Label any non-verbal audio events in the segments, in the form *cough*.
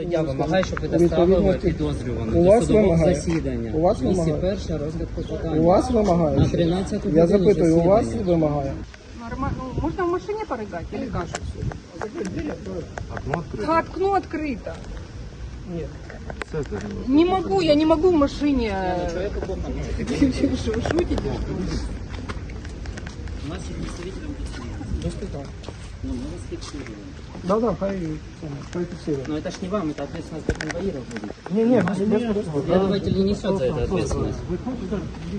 Суддя вимагає, щоб ви У доставили відповідності- підозрюваного У до вас судового вимагає? засідання. У вас вимагає? 201 розгляд клопотання. У вас вимагає? На 13 Я запитую, у вас засідання. вимагає? Нормально. Ну, можно в машине порыгать или как? Окно Окно открыто. Нет. Не могу, я не могу в машине. Человека *laughs* плохо. Вы что, вы шутите, что ли? У нас є представителем пациента. Без питань. Ну, мы вас фиксируем. Да, да, хай, хай фіксує. Но это ж не вам, это ответственность за конвоиров будет. Ні, ні, без, без питань. Следователь не несет за это ответственность.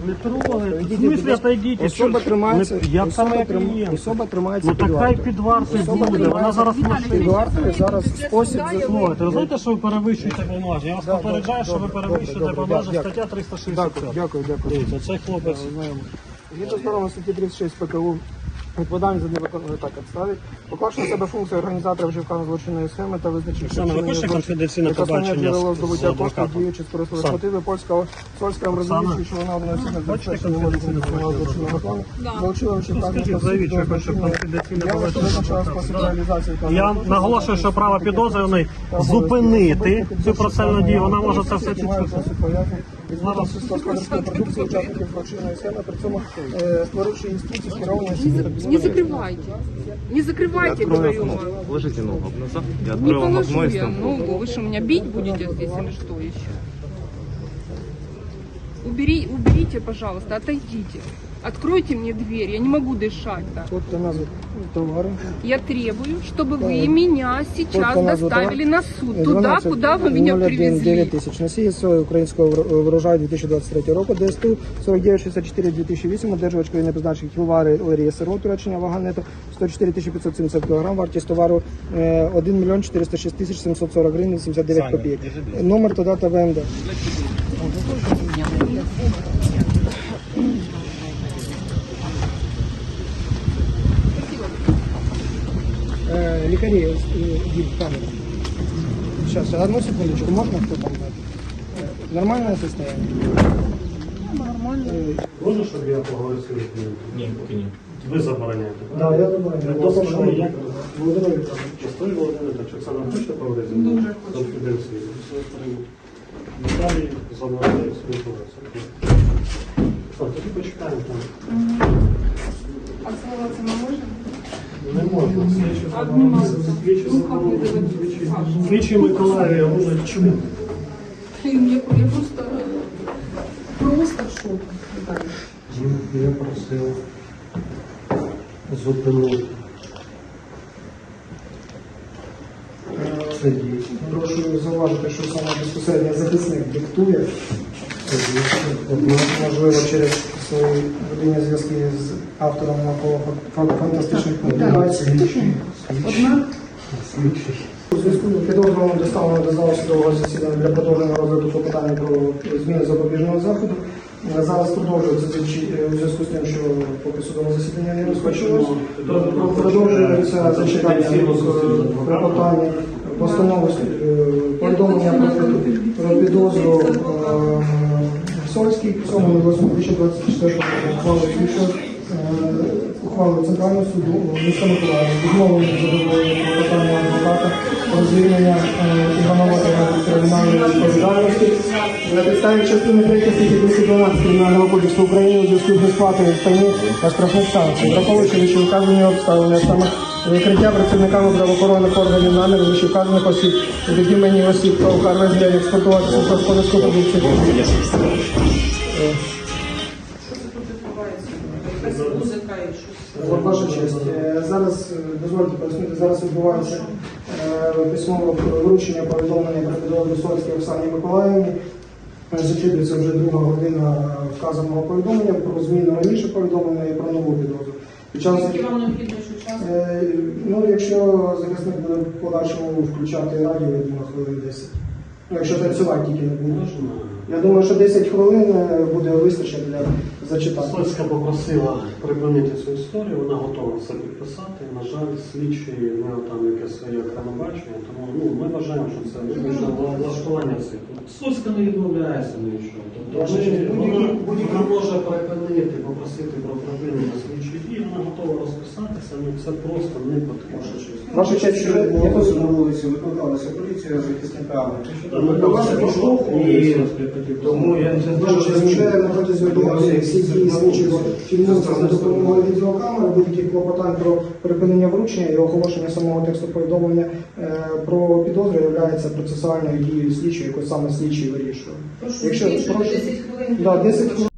Не трогайте. В Ідіть, смысле будь ласка. отойдите? Особа Що- тримається, Не- Я особа, саме трим- клієнт. особа тримається Ну під так хай вартою. під вартою Особа буде, вона зараз в Під машині. вартою зараз спосіб Слухайте, ви знаєте, що ви перевищуєте повноваження? Я вас Да, попереджаю, що ви добре, перевищуєте добре, повноваження дякую. стаття Дякую, 360. дякую, дякую. Дивіться, цей хлопець. Згідно з нормами статті 36 ПКУ, відповідальність за невиконання так ставить. Поклавши на себе функцію організатора вказаної злочинної схеми та визначивши Оксана, ви хочете конфіденційне побачення джерело з- здобуття коштів, адвокатом? діючи скористали Оксана. мотиви польського Сольського розвідуючи, що вона одна забезпечена не може впливу злочинного плану, залучила Ну, скажіть, заявіть, що я хочу конфіденційне побачення визначила спосіб реалізації. та Я наголошую, що право підозрюваний зупинити цю процесуальну дію. Вона може це все. І згодом сільськогосподарської продукції учасників злочинної схеми, при цьому е, створивши інституції скеровані Не закрывайте. Не закрывайте, говорю вам. Положите ногу назад. Я Не открою вам положу окно и я стекло. ногу. Вы что, меня бить будете здесь или что еще? Убери, уберите, пожалуйста, отойдите. Откройте мне дверь, я не могу дышать так. От назву товари. Я требую, чтобы вы меня сейчас Сколько назву доставили на суд. Туда, 12 куда вы меня 01 9 привезли. тисяч. Носії свого українського вр- врожаю 2023 року. ДСТУ 4964 2008. Одержувач країни призначення Хілвари Лерія СРО Туреччина, вага нето 104 570 кг. Вартість товару е, 1 мільйон 406 тисяч 740 гривень 79 копійок. Номер та дата ВМД. Э, Лікарі, е, йдіть в камеру. Сейчас, одну секундочку, можно кто там? Э, Нормальное состояние? Можна, щоб я поговорив з своїм клієнтом? Ні, поки ні. Ви забороняєте. Да, я думаю, Я до вас того, знаю, як Благодарю. Частої Володимирович, Оксана, хочете поговорити зі мною? Конфіденцію. Далі забороняю спілкуватися. Так, тоді почекаємо там. А целоваться мы можем? Не можна. Слідчі заборонені. Слідчі Миколаїв, вони чому? Я, я просто, просто в шоке. Я просив зупинити. Це дійсно. Прошу зауважити, що саме безпосередньо захисник диктує. Однак, Можливо, через свої родинні зв'язки з автором науково-фантастичних публікацій. Одна. У зв'язку з підозрюваним доставлено до залу судового засідання для продовження розгляду клопотання про зміни запобіжного заходу. Зараз продовжується е, у зв'язку з тим, що поки судове засідання не розпочалось. Про- про- Продовжується зачитання клопотання, постанови е, повідомлення про, про підозру е, Сольський, 7 2024 року ухвали слідчого ухвали Центрального суду міста Миколаєва відмовлено задоволення клопотання адвоката про звільнення е, Іванова кримінальної відповідальності на підставі частини 3 статті 212 Кримінального кодексу України у зв'язку з несплатою пені та штрафних санкцій, враховуючи вищевказані обставини, саме викриття працівниками правоохоронних органів наміру вищевказаних осіб, від імені осіб та охорони для експортувати сільськогосподарську продукцію. Ваша честь, е, зараз е, дозвольте пояснити, зараз відбувається е, письмове вручення повідомлення про підозру Сольській Оксані Миколаївні. Зачитується вже друга година вказаного повідомлення про зміну раніше повідомлення і про нову підозру. Під час вам необхідно ще час? Ну, якщо захисник буде в подальшому включати радіо, я думаю, хвилин 10. Ну, якщо танцювати тільки не буде. Я думаю, що 10 хвилин буде вистачить для зачитати. Сольська попросила припинити цю історію, вона готова це підписати. На жаль, слідчі нього там якесь своє окремо бачення, тому ну, ми вважаємо, що це влаштування цих. Сольська не відмовляється нічого. Тобто Ваша вони- честь, вона, може припинити, попросити про припинення слідчих дій, вона готова розписатися, ну це просто не потрібно. Ваша честь, Що я відбувалося тут- на вулиці, викликалася поліція з захисниками. До вас прийшло, і тому я Ваша честь, вже на протязі доби всі дії слідчого. Фільмуються за допомогою відеокамери, будь-яких клопотань про припинення вручення і оголошення самого тексту повідомлення е, про підозру є процесуальною дією слідчого, яку саме слідчий вирішує. Прошу, Якщо- прошу. 10 хвилин. Да, 10 хвилин.